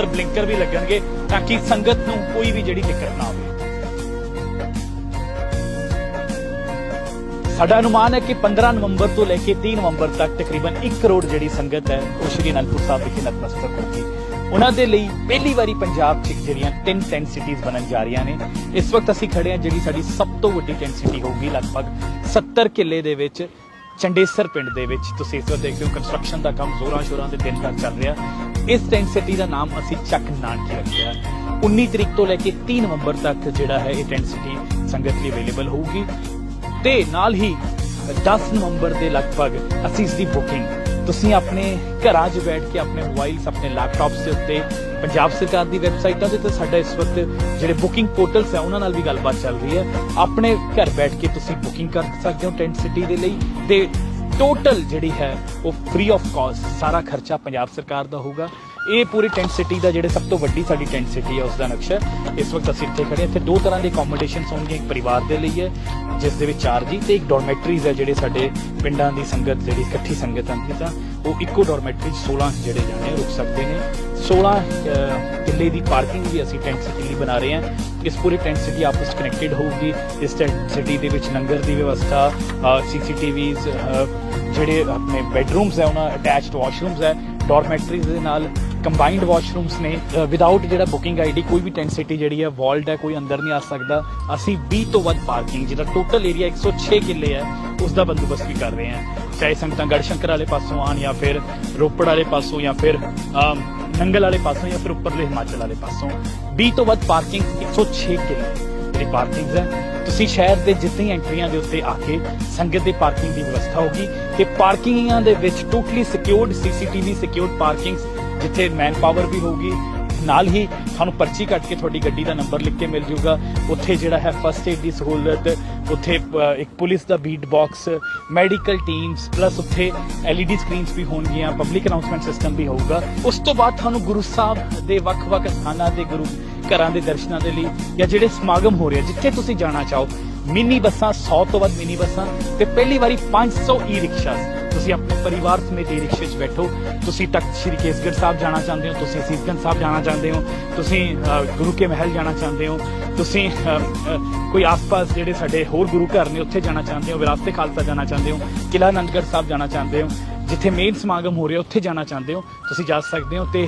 ਅੰਦਰ ਬਲਿੰਕਰ ਵੀ ਲੱਗਣਗੇ ਤਾਂ ਕਿ ਸੰਗਤ ਨੂੰ ਕੋਈ ਵੀ ਜਿਹੜੀ ਦਿੱਕਤ ਨਾ ਆਵੇ ਸਾਡਾ ਅਨੁਮਾਨ ਹੈ ਕਿ 15 ਨਵੰਬਰ ਤੋਂ ਲੈ ਕੇ 3 ਨਵੰਬਰ ਤੱਕ ਤਕਰੀਬਨ 1 ਕਰੋੜ ਜਿਹੜੀ ਸੰਗਤ ਹੈ, ਉਹ ਸ਼੍ਰੀ ਅਨੰਦਪੁਰ ਸਾਹਿਬ ਵਿਖੇ ਨਤਮਸਤਕ ਹੋਗੀ ਉਹਨਾਂ ਦੇ ਲਈ ਪਹਿਲੀ ਵਾਰੀ ਪੰਜਾਬ 'ਚ ਜਿਹੜੀਆਂ ਤਿੰਨ ਟੈਂਟ ਸਿਟੀਜ਼ ਬਣਨ ਜਾ ਰਹੀਆਂ ਨੇ। ਇਸ ਵਕਤ ਅਸੀਂ ਖੜੇ ਹਾਂ ਜਿਹੜੀ ਸਾਡੀ ਸਭ ਤੋਂ ਵੱਡੀ ਟੈਂਟ ਸਿਟੀ ਹੋਊਗੀ, ਲਗਭਗ 70 ਕਿੱਲੇ ਦੇ ਵਿੱਚ। ਚੰਡੇਸਰ ਪਿੰਡ ਦੇ ਵਿੱਚ ਤੁਸੀਂ ਇਸ ਵਾਰ ਦੇਖਦੇ ਹੋ ਕੰਸਟਰਕਸ਼ਨ ਦਾ ਕੰਮ ਜ਼ੋਰਾਂ ਸ਼ੋਰਾਂ ਦੇ ਦਿਨ ਤੱਕ ਚੱਲ ਰਿਹਾ। ਇਸ ਟੈਂਟ ਸਿਟੀ ਦਾ ਨਾਮ ਅਸੀਂ ਚੱਕ ਨਾਨਕੀ ਰੱਖਿਆ 19 ਤਰੀਕ ਤੋਂ ਲੈ ਕੇ 3 ਨਵੰਬਰ ਤੱਕ ਜਿਹੜਾ ਹੈ ਇਹ ਟੈਂਟ ਸਿਟੀ ਸੰਗਤ ਲਈ ਅਵੇਲੇਬਲ ਹੋਊਗੀ। ਤੇ ਨਾਲ ਹੀ 10 ਨਵੰਬਰ ਦੇ ਲਗਭਗ ਅਸੀਂ ਇਸ ਦੀ ਬੁਕਿੰਗ ਤੁਸੀਂ ਆਪਣੇ ਘਰਾਂ 'ਚ ਬੈਠ ਕੇ ਆਪਣੇ ਮੋਬਾਈਲਸ ਆਪਣੇ ਲੈਪਟਾਪਸ ਦੇ ਉੱਤੇ ਪੰਜਾਬ ਸਰਕਾਰ ਦੀ ਵੈਬਸਾਈਟਾਂ ਦੇ ਤੇ ਸਾਡਾ ਇਸ ਵਕਤ ਜਿਹੜੇ ਬੁਕਿੰਗ ਪੋਰਟਲਸ ਹੈ, ਉਹਨਾਂ ਨਾਲ ਵੀ ਗੱਲਬਾਤ ਚੱਲ ਰਹੀ ਹੈ। ਆਪਣੇ ਘਰ ਬੈਠ ਕੇ ਤੁਸੀਂ ਬੁਕਿੰਗ ਕਰ ਸਕਦੇ ਹੋ ਟੈਂਟ ਸਿਟੀ ਦੇ ਲਈ। ਤੇ ਟੋਟਲ ਜਿਹੜੀ ਹੈ, ਉਹ ਫ੍ਰੀ ਆਫ ਕਾਸਟ ਸਾਰਾ ਖਰਚਾ ਪੰਜਾਬ ਸਰਕਾਰ ਦਾ ਹੋਊਗਾ। ਇਹ ਪੂਰੀ ਟੈਂਟ ਸਿਟੀ ਦਾ ਜਿਹੜੇ ਸਭ ਤੋਂ ਵੱਡੀ ਸਾਡੀ ਟੈਂਟ ਸਿਟੀ ਹੈ ਉਸ ਦਾ ਨਕਸ਼ਾ ਇਸ ਵਕਤ ਅਸੀਂ ਇੱਥੇ ਖੜੇ ਹਾਂ। ਇੱਥੇ ਦੋ ਤਰ੍ਹਾਂ ਦੇ ਅਕੋਮੋਡੇਸ਼ਨਸ ਹੋਣਗੇ ਇੱਕ ਪਰਿਵਾਰ ਦੇ ਲਈ ਹੈ, ਜਿਸ ਦੇ ਵਿੱਚ ਚਾਰ ਜੀ, ਤੇ ਇੱਕ ਡੋਰਮੈਟਰੀਜ਼ ਹੈ ਜਿਹੜੇ ਸਾਡੇ ਪਿੰਡਾਂ ਦੀ ਸੰਗਤ, ਜਿਹੜੀ ਇਕੱਠੀ ਸੰਗਤ ਆਂਦੀ ਤਾਂ ਉਹ ਇੱਕੋ ਡੋਰਮੈਟਰੀ 'ਚ 16 ਜਿਹੜੇ ਜਾਣੇ ਰੁਕ ਸਕਦੇ ਨੇ। 16 ਕਿੱਲੇ ਦੀ ਪਾਰਕਿੰਗ ਵੀ ਅਸੀਂ ਟੈਂਟ ਸਿਟੀ ਲਈ ਬਣਾ ਰਹੇ ਹਾਂ। ਇਸ ਪੂਰੀ ਟੈਂਟ ਸਿਟੀ ਆਪਸ ਵਿੱਚ ਕਨੈਕਟਡ ਹੋਊਗੀ। ਇਸ ਟੈਂਟ ਸਿਟੀ ਦੇ ਵਿੱਚ ਲੰਗਰ ਦੀ ਵਿਵਸਥਾ ਸੀਸੀਟੀਵੀਜ਼ ਜਿਹੜੇ ਆਪਣੇ ਬੈਡਰੂਮਸ ਹੈ ਉਹਨਾਂ ਅਟੈਚਡ ਵਾਸ਼ਰੂਮਸ ਹੈ ਡੋਰਮੈਟਰੀਜ਼ ਦੇ ਨਾਲ। ਕੰਬਾਈਨਡ ਵਾਸ਼ਰੂਮਸ ਨੇ ਵਿਦਆਊਟ ਜਿਹੜਾ ਬੁਕਿੰਗ ਆਈਡੀ ਕੋਈ ਵੀ ਟੈਂਟ ਸਿਟੀ ਜਿਹੜੀ ਹੈ ਵਾਲਡ ਹੈ, ਕੋਈ ਅੰਦਰ ਨਹੀਂ ਆ ਸਕਦਾ। ਅਸੀਂ 20 ਤੋਂ ਵੱਧ ਪਾਰਕਿੰਗ ਜਿਹਦਾ ਟੋਟਲ ਏਰੀਆ 106 ਕਿੱਲੇ ਹੈ, ਉਸ ਦਾ ਬੰਦੋਬਸਤ ਵੀ ਕਰ ਰਹੇ ਹਾਂ। ਚਾਹੇ ਸੰਗਤਾਂ ਗੜਸ਼ੰਕਰ ਵਾਲੇ ਪਾਸੋਂ ਆਣ ਜਾਂ ਫਿਰ ਰੋਪੜ ਵਾਲੇ ਪਾਸੋਂ ਜਾਂ ਫਿਰ ਨੰਗਲ ਵਾਲੇ ਪਾਸੋਂ ਜਾਂ ਫਿਰ ਉੱਪਰਲੇ ਹਿਮਾਚਲ ਵਾਲੇ ਪਾਸੋਂ। 20 ਤੋਂ ਵੱਧ ਪਾਰਕਿੰਗ 106 ਕਿੱਲੇ ਦੀ ਪਾਰਕਿੰਗਸ ਹੈ। ਤੁਸੀਂ ਸ਼ਹਿਰ ਦੇ ਜਿੰਨੀ ਐਂਟਰੀਆਂ ਦੇ ਉੱਤੇ ਆ ਕੇ ਸੰਗਤ ਦੀ ਪਾਰਕਿੰਗ ਦੀ ਵਿਵਸਥਾ ਹੋਗੀ ਤੇ ਪਾਰਕਿੰਗਾਂ ਦੇ ਵਿੱਚ totally secured CCTV secured parkings ਜਿੱਥੇ ਮੈਨ ਪਾਵਰ ਵੀ ਹੋਊਗੀ ਨਾਲ ਹੀ ਤੁਹਾਨੂੰ ਪਰਚੀ ਕੱਟ ਕੇ ਤੁਹਾਡੀ ਗੱਡੀ ਦਾ ਨੰਬਰ ਲਿਖ ਕੇ ਮਿਲ ਜੂਗਾ ਉੱਥੇ ਜਿਹੜਾ ਹੈ ਫਸਟ ਏਡ ਦੀ ਸਹੂਲਤ ਉੱਥੇ ਇੱਕ ਪੁਲਿਸ ਦਾ beat box medical teams plus ਉੱਥੇ LED ਸਕਰੀਨਸ ਵੀ ਹੋਣਗੀਆਂ ਪਬਲਿਕ ਅਨਾਉਂਸਮੈਂਟ ਸਿਸਟਮ ਵੀ ਹੋਊਗਾ। ਉਸ ਤੋਂ ਬਾਅਦ ਤੁਹਾਨੂੰ ਗੁਰੂ ਸਾਹਿਬ ਦੇ ਵੱਖ-ਵੱਖ ਸਥਾਨਾਂ ਦੇ ਗੁਰੂ ਘਰਾਂ ਦੇ ਦਰਸ਼ਨਾਂ ਦੇ ਲਈ ਜਾਂ ਜਿਹੜੇ ਸਮਾਗਮ ਹੋ ਰਹੇ ਆ, ਜਿੱਥੇ ਤੁਸੀਂ ਜਾਣਾ ਚਾਹੋ ਮਿੰਨੀ ਬੱਸਾਂ 100 ਤੋਂ ਵੱਧ ਮਿੰਨੀ ਬੱਸਾਂ ਤੇ ਪਹਿਲੀ ਵਾਰੀ 500 ਈ ਰਿਕਸ਼ਾ ਤੁਸੀਂ ਆਪਣੇ ਪਰਿਵਾਰ ਸਮੇਤ ਈ ਰਿਕਸ਼ੇ 'ਚ ਬੈਠੋ। ਤੁਸੀਂ ਤਖਤ ਸ੍ਰੀ ਕੇਸਗੜ੍ਹ ਸਾਹਿਬ ਜਾਣਾ ਚਾਹੁੰਦੇ ਹੋ ਤੁਸੀਂ ਸੀਸਗੰਜ ਸਾਹਿਬ ਜਾਣਾ ਚਾਹੁੰਦੇ ਹੋ ਤੁਸੀਂ ਗੁਰੂ ਕੇ ਮਹਿਲ ਜਾਣਾ ਚਾਹੁੰਦੇ ਹੋ ਤੁਸੀਂ ਅ, ਕੋਈ ਆਸ-ਪਾਸ ਜਿਹੜੇ ਸਾਡੇ ਹੋਰ ਗੁਰੂ ਘਰ ਨੇ ਉੱਥੇ ਜਾਣਾ ਚਾਹੁੰਦੇ ਹੋ ਵਿਰਾਸਤੇ ਖਾਲਸਾ ਜਾਣਾ ਚਾਹੁੰਦੇ ਹੋ ਕਿਲਾ ਆਨੰਦਗੜ੍ਹ ਸਾਹਿਬ ਜਾਣਾ ਚਾਹੁੰਦੇ ਹੋ। ਜਿੱਥੇ ਮੇਨ ਸਮਾਗਮ ਹੋ ਰਿਹਾ, ਉੱਥੇ ਜਾਣਾ ਚਾਹੁੰਦੇ ਹੋ, ਤੁਸੀਂ ਜਾ ਸਕਦੇ ਹੋ ਤੇ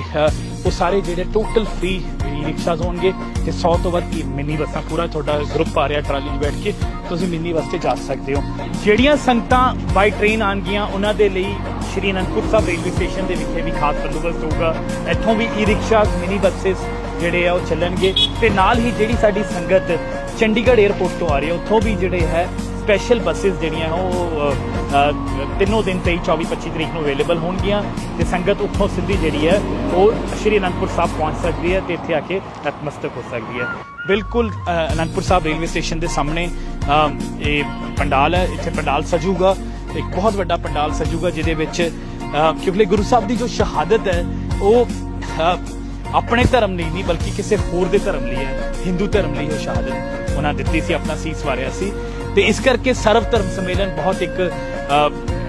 ਉਹ ਸਾਰੇ ਜਿਹੜੇ ਟੋਟਲ ਫ੍ਰੀ ਰਿਕਸ਼ਾਸ ਹੋਣਗੇ ਤੇ 100 ਤੋਂ ਵੱਧ ਹੀ ਮਿੰਨੀ ਬੱਸਾਂ ਪੂਰਾ ਤੁਹਾਡਾ ਗਰੁੱਪ ਆ ਰਿਹਾ, ਟਰਾਲੀ 'ਚ ਬੈਠ ਕੇ, ਤੁਸੀਂ ਮਿੰਨੀ ਬੱਸ ਤੇ ਜਾ ਸਕਦੇ ਹੋ। ਜਿਹੜੀਆਂ ਸੰਗਤਾਂ ਬਾਈ ਟ੍ਰੇਨ ਆਣਗੀਆਂ ਉਹਨਾਂ ਦੇ ਲਈ ਸ਼੍ਰੀ ਅਨੰਦਪੁਰ ਸਾਹਿਬ ਰੇਲਵੇ ਸਟੇਸ਼ਨ ਦੇ ਵਿਖੇ ਵੀ ਖਾਸ ਬੰਦੋਬਸਤ ਹੋਊਗਾ। ਇੱਥੋਂ ਵੀ ਈ ਰਿਕਸ਼ਾ ਮਿੰਨੀ ਬੱਸਸ ਜਿਹੜੇ ਆ, ਉਹ ਚੱਲਣਗੇ ਤੇ ਨਾਲ ਹੀ ਜਿਹੜੀ ਸਾਡੀ ਸੰਗਤ ਚੰਡੀਗੜ੍ਹ 에ਅਰਪੋਰਟ ਤੋਂ ਆ ਰਹੀ ਹੈ, ਉੱਥੋਂ ਵੀ ਜਿਹੜੇ ਹੈ ਸਪੈਸ਼ਲ ਬੱਸਸ ਜਿਹੜੀਆਂ ਉਹ ਤਿੰਨੋਂ ਦਿਨ 23 24 25 ਤਰੀਕ ਨੂੰ ਅਵੇਲੇਬਲ ਹੋਣਗੀਆਂ ਤੇ ਸੰਗਤ ਉੱਥੋਂ ਸਿੱਧੀ ਜਿਹੜੀ ਹੈ ਉਹ ਸ਼੍ਰੀ ਅਨੰਦਪੁਰ ਸਾਹਿਬ ਪਹੁੰਚ ਸਕਦੀ ਹੈ ਤੇ ਇੱਥੇ ਆ ਕੇ ਨਤਮਸਤਕ ਹੋ ਸਕਦੀ ਹੈ। ਬਿਲਕੁਲ ਅਨੰਦਪੁਰ ਸਾਹਿਬ ਰੇਲਵੇ ਸਟੇਸ਼ਨ ਦੇ ਸਾਹਮਣੇ ਇਹ ਪੰਡਾਲ ਹੈ, ਇੱਥੇ ਪੰਡਾਲ ਸਜੂਗਾ, ਇੱਕ ਬਹੁਤ ਵੱਡਾ ਪੰਡਾਲ ਸਜੂਗਾ ਜਿਹਦੇ ਵਿੱਚ ਕਿਉਂਕਿ ਗੁਰੂ ਸਾਹਿਬ ਦੀ ਜੋ ਸ਼ਹਾਦਤ ਹੈ, ਉਹ ਆਪਣੇ ਧਰਮ ਲਈ ਨਹੀਂ, ਬਲਕਿ ਕਿਸੇ ਹੋਰ ਦੇ ਧਰਮ ਲਈ ਹੈ, ਹਿੰਦੂ ਧਰਮ ਲਈ ਉਹ ਸ਼ਹਾਦਤ ਉਹਨਾਂ ਦਿੱਤੀ ਸੀ, ਆਪਣਾ ਸੀਸ ਵਾਰਿਆ ਸੀ। ਤੇ ਇਸ ਕਰਕੇ ਸਰਵ ਧਰਮ ਸੰਮੇਲਨ ਬਹੁਤ ਇੱਕ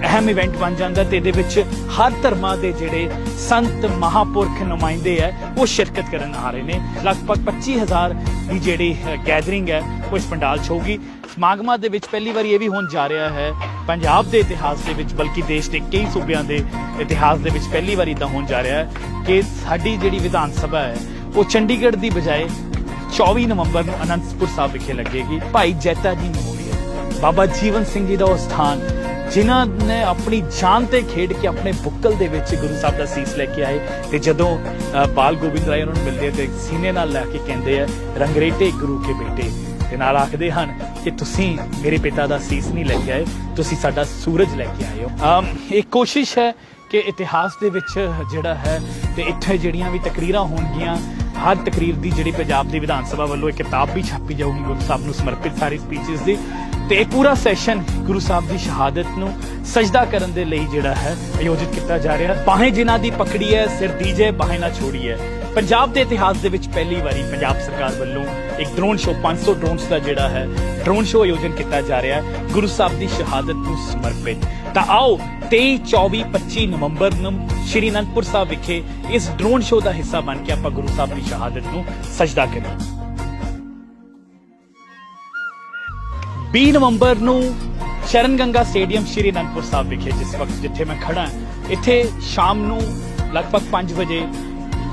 ਅਹਿਮ ਇਵੈਂਟ ਬਣ ਜਾਂਦਾ ਤੇ ਇਹਦੇ ਵਿੱਚ ਹਰ ਧਰਮਾਂ ਦੇ ਜਿਹੜੇ ਸੰਤ ਮਹਾਪੁਰਖ ਨੁਮਾਇੰਦੇ ਹੈ ਉਹ ਸ਼ਿਰਕਤ ਕਰਨ ਆ ਰਹੇ ਨੇ। ਲਗਭਗ 25000 ਦੀ ਜਿਹੜੀ ਗੈਦਰਿੰਗ ਹੈ, ਉਹ ਇਸ ਪੰਡਾਲ 'ਚ ਹੋਊਗੀ। ਸਮਾਗਮਾਂ ਦੇ ਵਿੱਚ ਪਹਿਲੀ ਵਾਰੀ ਇਹ ਵੀ ਹੋਣ ਜਾ ਰਿਹਾ ਹੈ। ਪੰਜਾਬ ਦੇ ਇਤਿਹਾਸ ਦੇ ਵਿੱਚ, ਬਲਕਿ ਦੇਸ਼ ਦੇ ਕਈ ਸੂਬਿਆਂ ਦੇ ਇਤਿਹਾਸ ਦੇ ਵਿੱਚ ਪਹਿਲੀ ਵਾਰੀ ਤਾਂ ਹੋਣ ਜਾ ਰਿਹਾ ਹੈ ਕਿ ਸਾਡੀ ਜਿਹੜੀ ਵਿਧਾਨ ਸਭਾ ਹੈ, ਉਹ ਚੰਡੀਗੜ੍ਹ ਦੀ ਬਜਾਏ 24 ਨਵੰਬਰ ਨੂੰ ਅਨੰਦਪੁਰ ਸਾਹਿਬ ਵਿਖੇ ਲੱਗੇਗੀ। ਭਾਈ ਜੈਤਾ ਜੀ ਨੂੰ ਬਾਬਾ ਜੀਵਨ ਸਿੰਘ ਜੀ ਦਾ ਉਹ ਸਥਾਨ ਜਿਨ੍ਹਾਂ ਨੇ ਆਪਣੀ ਜਾਨ ਤੇ ਖੇਡ ਕੇ ਆਪਣੇ ਬੁੱਕਲ ਦੇ ਵਿੱਚ ਗੁਰੂ ਸਾਹਿਬ ਦਾ ਸੀਸ ਲੈ ਕੇ ਆਏ ਤੇ ਜਦੋਂ ਬਾਲ ਗੋਬਿੰਦ ਰਾਏ ਉਹਨਾਂ ਨੂੰ ਮਿਲਦੇ ਤੇ ਸੀਨੇ ਨਾਲ ਲੈ ਕੇ ਕਹਿੰਦੇ ਆ ਰੰਗਰੇਟੇ ਗੁਰੂ ਕੇ ਬੇਟੇ। ਤੇ ਨਾਲ ਆਖਦੇ ਹਨ ਕਿ ਤੁਸੀਂ ਮੇਰੇ ਪਿਤਾ ਦਾ ਸੀਸ ਨਹੀਂ ਲੈ ਕੇ ਆਏ ਤੁਸੀਂ ਸਾਡਾ ਸੂਰਜ ਲੈ ਕੇ ਆਏ ਹੋ। ਅਮ, ਇਹ ਕੋਸ਼ਿਸ਼ ਹੈ ਕਿ ਇਤਿਹਾਸ ਦੇ ਵਿੱਚ ਜਿਹੜਾ ਹੈ ਤੇ ਇੱਥੇ ਜਿਹੜੀਆਂ ਵੀ ਤਕਰੀਰਾਂ ਹੋਣਗੀਆਂ ਹਰ ਤਕਰੀਰ ਦੀ ਜਿਹੜੀ ਪੰਜਾਬ ਦੀ ਵਿਧਾਨ ਸਭਾ ਵੱਲੋਂ ਇੱਕ ਕਿਤਾਬ ਵੀ ਛਾਪੀ ਜਾਊਗੀ ਗੁਰੂ ਸਾਹਿਬ ਨੂੰ ਸਮਰਪਿਤ ਸਾਰੀ ਸਪੀਚਸ ਦੀ। ਤੇ ਇਹ ਪੂਰਾ ਸੈਸ਼ਨ ਗੁਰੂ ਸਾਹਿਬ ਦੀ ਸ਼ਹਾਦਤ ਨੂੰ ਸਜਦਾ ਕਰਨ ਦੇ ਲਈ ਜਿਹੜਾ ਹੈ ਆਯੋਜਿਤ ਕੀਤਾ ਜਾ ਰਿਹਾ। ਬਾਹੇ ਜਿਨ੍ਹਾਂ ਦੀ ਪਕੜੀ ਹੈ, ਸਿਰ ਦੀਜੇ, ਬਾਹੇ ਨਾ ਛੋੜੀ ਹੈ। ਪੰਜਾਬ ਦੇ ਇਤਿਹਾਸ ਦੇ ਵਿੱਚ ਪਹਿਲੀ ਵਾਰੀ ਪੰਜਾਬ ਸਰਕਾਰ ਵੱਲੋਂ ਇੱਕ ਡਰੋਨ ਸ਼ੋਅ 500 ਡਰੋਨਸ ਦਾ ਜਿਹੜਾ ਹੈ ਡਰੋਨ ਸ਼ੋ ਆਯੋਜਨ ਕੀਤਾ ਜਾ ਰਿਹਾ ਹੈ। ਗੁਰੂ ਸਾਹਿਬ ਦੀ ਸ਼ਹਾਦਤ ਨੂੰ ਸਮਰਪਿਤ। ਤਾਂ ਆਓ 23 24 25 ਨਵੰਬਰ ਨੂੰ ਸ਼੍ਰੀ ਅਨੰਦਪੁਰ ਸਾਹਿਬ ਵਿਖੇ ਇਸ ਡਰੋਨ ਸ਼ੋਅ ਦਾ ਹਿੱਸਾ ਬਣ ਕੇ ਆਪਾਂ ਗੁਰੂ ਸਾਹਿਬ ਦੀ ਸ਼ਹਾਦਤ ਨੂੰ ਸਜਦਾ ਕਰੀਏ। 20 ਨਵੰਬਰ ਨੂੰ ਸ਼ਰਨ ਗੰਗਾ ਸਟੇਡੀਅਮ ਸ਼੍ਰੀ ਅਨੰਦਪੁਰ ਸਾਹਿਬ ਵਿਖੇ, ਜਿਸ ਵਕਤ ਜਿੱਥੇ ਮੈਂ ਖੜਾ ਇੱਥੇ ਸ਼ਾਮ ਨੂੰ ਲਗਭਗ 5 ਵਜੇ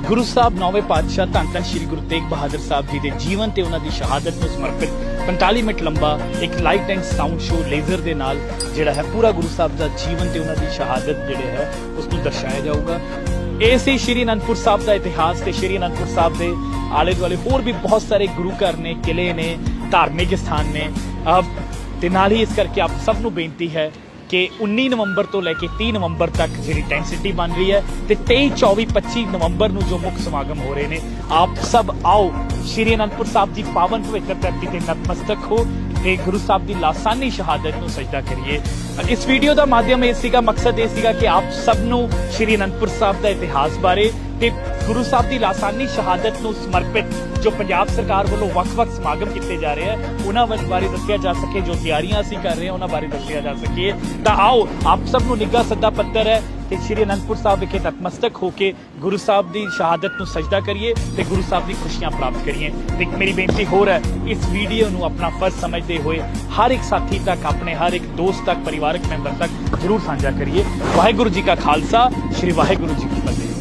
ਗੁਰੂ ਸਾਹਿਬ ਨੌਵੇਂ ਪਾਤਸ਼ਾਹ ਧੰਨ ਧੰਨ ਸ਼੍ਰੀ ਗੁਰੂ ਤੇਗ ਬਹਾਦਰ ਸਾਹਿਬ ਜੀ ਦੇ ਜੀਵਨ ਤੇ ਉਹਨਾਂ ਦੀ ਸ਼ਹਾਦਤ ਨੂੰ ਸਮਰਪਿਤ 45 ਮਿੰਟ ਲੰਬਾ ਇੱਕ light and sound show laser ਦੇ ਨਾਲ ਜਿਹੜਾ ਹੈ ਪੂਰਾ ਗੁਰੂ ਸਾਹਿਬ ਦਾ ਜੀਵਨ ਤੇ ਉਹਨਾਂ ਦੀ ਸ਼ਹਾਦਤ ਜਿਹੜੇ ਹੈ, ਉਸ ਨੂੰ ਦਰਸਾਇਆ ਜਾਊਗਾ। ਇਹ ਸੀ ਸ਼੍ਰੀ ਅਨੰਦਪੁਰ ਸਾਹਿਬ ਦਾ ਇਤਿਹਾਸ ਤੇ ਸ਼੍ਰੀ ਅਨੰਦਪੁਰ ਸਾਹਿਬ ਦੇ ਆਲੇ ਦੁਆਲੇ ਹੋਰ ਵੀ ਬਹੁਤ ਸਾਰੇ ਗੁਰੂ ਘਰ ਨੇ ਕਿਲੇ ਨੇ, ਧਾਰਮਿਕ ਸਥਾਨ ਨੇ। ਤੇ ਨਾਲ ਹੀ ਇਸ ਕਰਕੇ ਆਪ ਸਭ ਨੂੰ ਬੇਨਤੀ ਹੈ ਕਿ 19 ਨਵੰਬਰ ਤੋਂ ਲੈ ਕੇ 30 ਨਵੰਬਰ ਤੱਕ ਜਿਹੜੀ ਟੈਂਸਿਟੀ ਬਣ ਰਹੀ ਹੈ ਤੇ 23 24 25 ਨਵੰਬਰ ਨੂੰ ਜੋ ਮੁੱਖ ਸਮਾਗਮ ਹੋ ਰਹੇ ਨੇ, ਆਪ ਸਭ ਆਓ। ਸ਼੍ਰੀ ਅਨੰਦਪੁਰ ਸਾਹਿਬ ਦੀ ਪਾਵਨ ਪਵਿੱਤਰ ਧਰਤੀ ਤੇ ਨਤਮਸਤਕ ਹੋ ਤੇ ਗੁਰੂ ਸਾਹਿਬ ਦੀ ਲਾਸਾਨੀ ਸ਼ਹਾਦਤ ਨੂੰ ਸਜਦਾ ਕਰੀਏ। ਇਸ ਵੀਡੀਓ ਦਾ ਮਾਧਿਅਮ ਇਹ ਸੀਗਾ, ਮਕਸਦ ਇਹ ਸੀਗਾ ਕਿ ਆਪ ਸਭ ਨੂੰ ਸ਼੍ਰੀ ਅਨੰਦਪੁਰ ਸਾਹਿਬ ਦਾ ਇਤਿਹਾਸ ਬਾਰੇ ਤੇ ਗੁਰੂ ਸਾਹਿਬ ਦੀ ਲਾਸਾਨੀ ਸ਼ਹਾਦਤ ਨੂੰ ਸਮਰਪਿਤ ਜੋ ਪੰਜਾਬ ਸਰਕਾਰ ਵੱਲੋਂ ਵੱਖ-ਵੱਖ ਸਮਾਗਮ ਕੀਤੇ ਜਾ ਰਹੇ ਆ, ਉਹਨਾਂ ਬਾਰੇ ਦੱਸਿਆ ਜਾ ਸਕੇ, ਜੋ ਤਿਆਰੀਆਂ ਅਸੀਂ ਕਰ ਰਹੇ ਹਾਂ, ਉਹਨਾਂ ਬਾਰੇ ਦੱਸਿਆ ਜਾ ਸਕੇ। ਤਾਂ ਆਓ, ਆਪ ਸਭ ਨੂੰ ਨਿੱਘਾ, ਸੱਦਾ ਪੱਤਰ ਹੈ ਕਿ ਸ਼੍ਰੀ ਅਨੰਦਪੁਰ ਸਾਹਿਬ ਵਿਖੇ ਨਤਮਸਤਕ ਹੋ ਕੇ ਗੁਰੂ ਸਾਹਿਬ ਦੀ ਸ਼ਹਾਦਤ ਨੂੰ ਸਜਦਾ ਕਰੀਏ ਤੇ ਗੁਰੂ ਸਾਹਿਬ ਦੀ ਖੁਸ਼ੀਆਂ ਪ੍ਰਾਪਤ ਕਰੀਏ। ਤੇ ਮੇਰੀ ਬੇਨਤੀ ਹੋਰ ਹੈ, ਇਸ ਵੀਡੀਓ ਨੂੰ ਆਪਣਾ ਫਰਜ਼ ਸਮਝਦੇ ਹੋਏ ਹਰ ਇੱਕ ਸਾਥੀ ਤੱਕ, ਆਪਣੇ ਹਰ ਇੱਕ ਦੋਸਤ ਤੱਕ, ਪਰਿਵਾਰਕ ਮੈਂਬਰ ਤੱਕ ਜ਼ਰੂਰ ਸਾਂਝਾ ਕਰੀਏ। ਵਾਹਿਗੁਰੂ ਜੀ ਕਾ ਖਾਲਸਾ, ਸ਼੍ਰੀ ਵਾਹਿਗੁਰੂ ਜੀ ਕੀ ਫਤਿਹ।